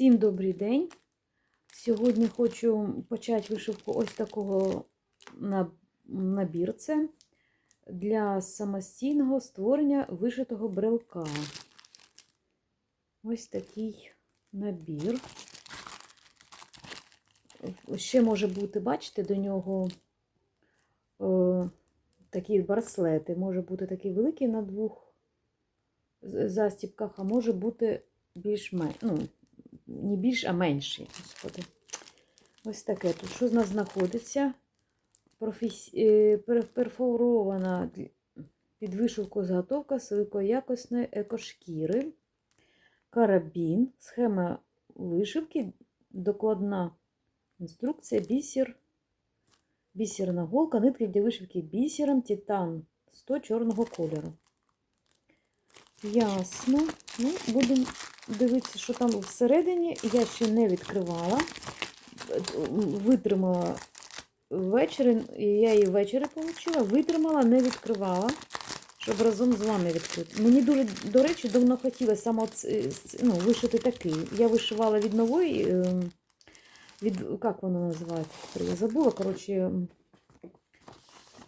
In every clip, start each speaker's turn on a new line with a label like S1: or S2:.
S1: Всім добрий день. Сьогодні хочу почати вишивку ось такого на- набірця для самостійного створення вишитого брелка. Ось такий набір. Ще може бути, бачите, до нього е, такі барслети. Може бути такий великий на двох застіпках, а може бути більш мен... ну, не більш, а менший. Господи. Ось таке тут. Що з нас знаходиться? Професі... е, Перфорована під вишивку заготовка з великоякісної екошкіри, карабін, схема вишивки, докладна інструкція, бісер, бісерна голка, нитки для вишивки бісером, титан 100 чорного кольору. Ясно. Ну, будемо дивитися, що там всередині. Я ще не відкривала. Витримала ввечері, я її ввечері отримала, витримала, не відкривала, щоб разом з вами відкрити. Мені дуже, до речі, давно хотілося саме ну, вишити такий. Я вишивала від нової, е, від, як воно називається? Я забула, коротше,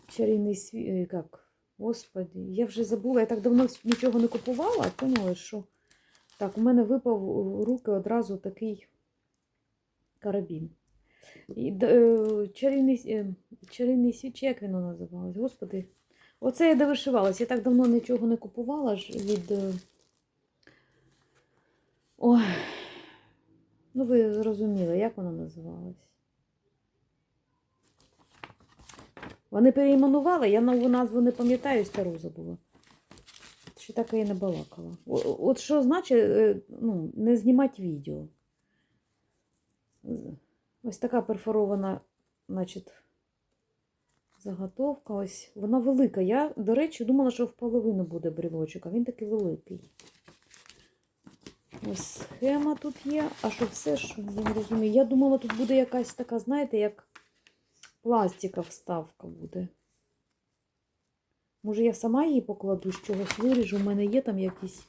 S1: чарівний світ, як? Господи, я вже забула, я так давно нічого не купувала, поняла, що так, у мене випав у руки одразу такий карабін. І, е, чарівний, е, чарівний світ, чи як він називалось? Господи. Оце я довишивалась. Я так давно нічого не купувала ж від. е, Ой. Ну, ви зрозуміли, як воно називалось. Вони переіменували, я нову назву не пам'ятаю, стару забула. Ще так і не балакала. От що значить е, ну, не знімати відео. Ось така перфорована, значить, заготовка. Ось вона велика. Я, до речі, думала, що в половину буде брілочок, а він такий великий. Ось схема тут є. А що все, що я не розумію. Я думала, тут буде якась така, знаєте, як пластика вставка буде. Може, я сама її покладу, з чогось виріжу. У мене є там якийсь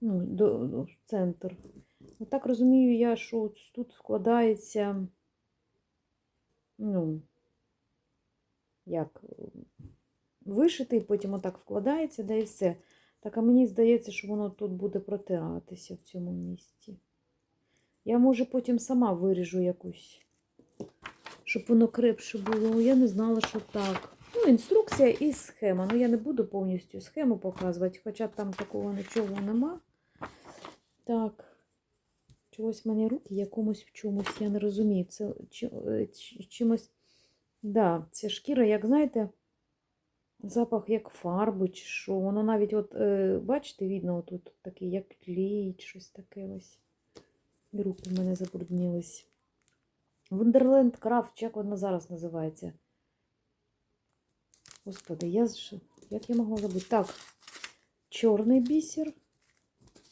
S1: ну, до, до- центр. Ну, так розумію я, що тут вкладається, ну, як, вишитий, потім отак вкладається, да і все. Так, а мені здається, що воно тут буде протиратися в цьому місці. Я, може, потім сама виріжу якусь, щоб воно крепше було. Я не знала, що так. Ну, інструкція і схема. Ну, я не буду повністю схему показувати, хоча там такого нічого нема. Так. Чогось в мене руки якомусь в чомусь, я не розумію. Це е, чи- чимось. Да, ця шкіра, як знаєте, запах як фарби, чи що. Воно навіть, от, е, бачите, видно, тут такий, як клей, щось таке ось. І руки в мене забруднілись. Вундерленд Крафт, як вона зараз називається? Господи, я як я могла забути? Так, чорний бісер,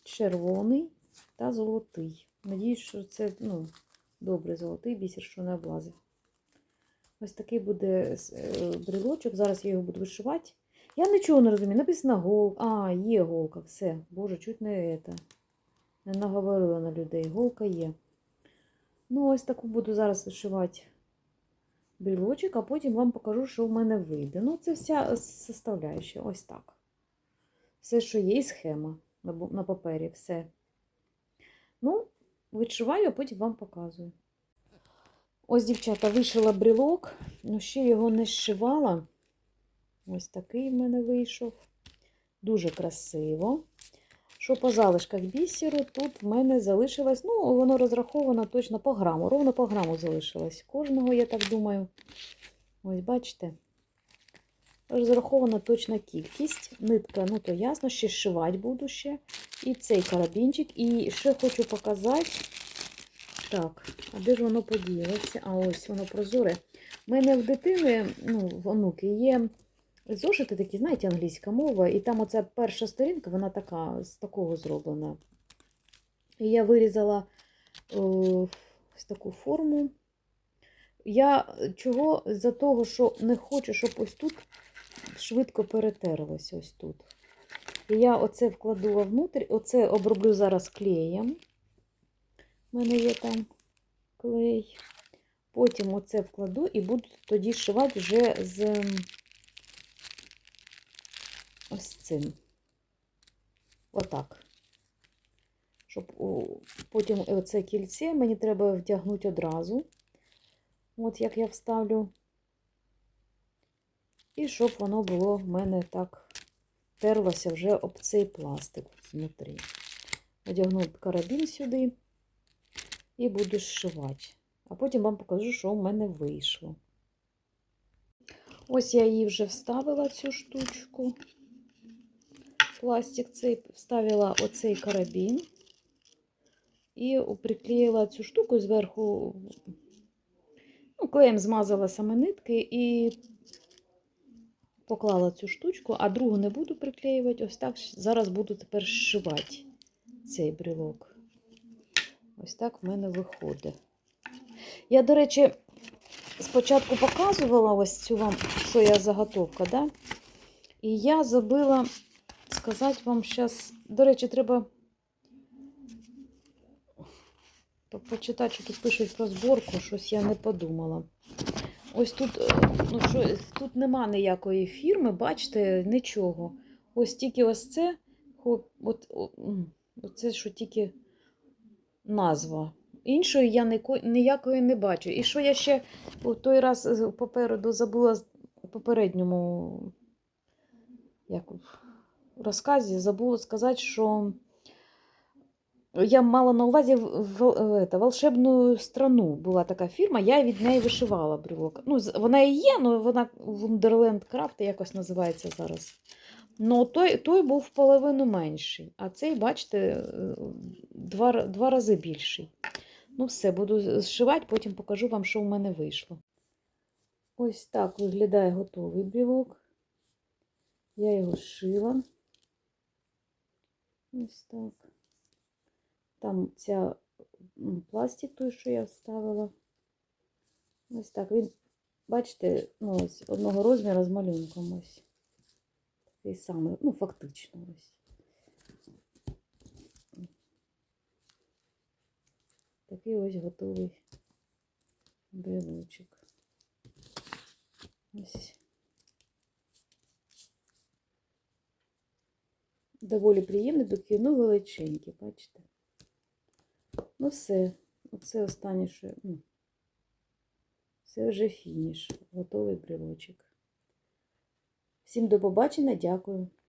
S1: червоний та золотий. Надіюсь, що це ну, добрий золотий бісер, що не облазив. Ось такий буде е, брелочок. Зараз я його буду вишивати. Я нічого не розумію. Написано голка. А, є голка. Все. Боже, чуть не це. Не наговорила на людей. Голка є. Ну, ось таку буду зараз вишивати брілочок, а потім вам покажу, що в мене вийде. Ну, це вся составляюча. Ось так. Все, що є, і схема на, папері. Все. Ну, відшиваю, а потім вам показую. Ось, дівчата, вишила брілок, ну ще його не зшивала. Ось такий в мене вийшов. Дуже красиво. Що по залишках бісеру, тут в мене залишилось, ну, воно розраховано точно по граму, ровно по граму залишилось. Кожного, я так думаю. Ось, бачите? Розрахована точна кількість. Нитка, ну то ясно, ще зшивати буду ще. І цей карабінчик. І ще хочу показати. Так, а де ж воно поділося? А ось воно прозоре. У мене в дитини, ну, в онуки, є зошити такі, знаєте, англійська мова, і там оця перша сторінка, вона така, з такого зроблена. І я вирізала о, ось таку форму. Я чого? За того, що не хочу, щоб ось тут швидко перетерлось ось тут. І я оце вкладу внутрі, оце оброблю зараз клеєм. У мене є там клей. Потім оце вкладу і буду тоді шивати вже з ось цим. Отак. Щоб потім оце кільце мені треба вдягнути одразу. От як я вставлю. І щоб воно було в мене так терлося вже об цей пластик знутрі. Одягну карабін сюди і буду зшивати. А потім вам покажу, що в мене вийшло. Ось я її вже вставила цю штучку. Пластик цей вставила оцей карабін і приклеїла цю штуку зверху. Ну, клеєм змазала саме нитки і поклала цю штучку, а другу не буду приклеювати. Ось так зараз буду тепер зшивати цей брелок. Ось так в мене виходить. Я, до речі, спочатку показувала ось цю вам, що я заготовка, да? І я забула сказати вам зараз. До речі, треба почитати, що тут пишуть про зборку, щось я не подумала. Ось тут, е, ну що, тут нема ніякої фірми, бачите, нічого. Ось тільки ось це, от, оце, що тільки назва. Іншої я ніякої не бачу. І що я ще у той раз е, попереду забула попередньому як, розказі, забула сказати, що я мала на увазі это, волшебну страну. Була така фірма, я від неї вишивала брелок. Ну, вона і є, але вона Wonderland Craft якось називається зараз. Ну, той, той був в половину менший, а цей, бачите, е, два, два рази більший. Ну, все, буду зшивати, потім покажу вам, що в мене вийшло. Ось так виглядає готовий брілок. Я його зшила. Ось так. Там ця пластик той, що я вставила. Ось так. Він, бачите, ну, ось одного розміру з малюнком ось. Такий самий, ну, фактично ось. Такий ось готовий брелочок. Ось. Доволі приємний, до ну величенькі, бачите. Ну все, оце останнє, що. Ну, це вже фініш, готовий брілочок. Всім до побачення, дякую.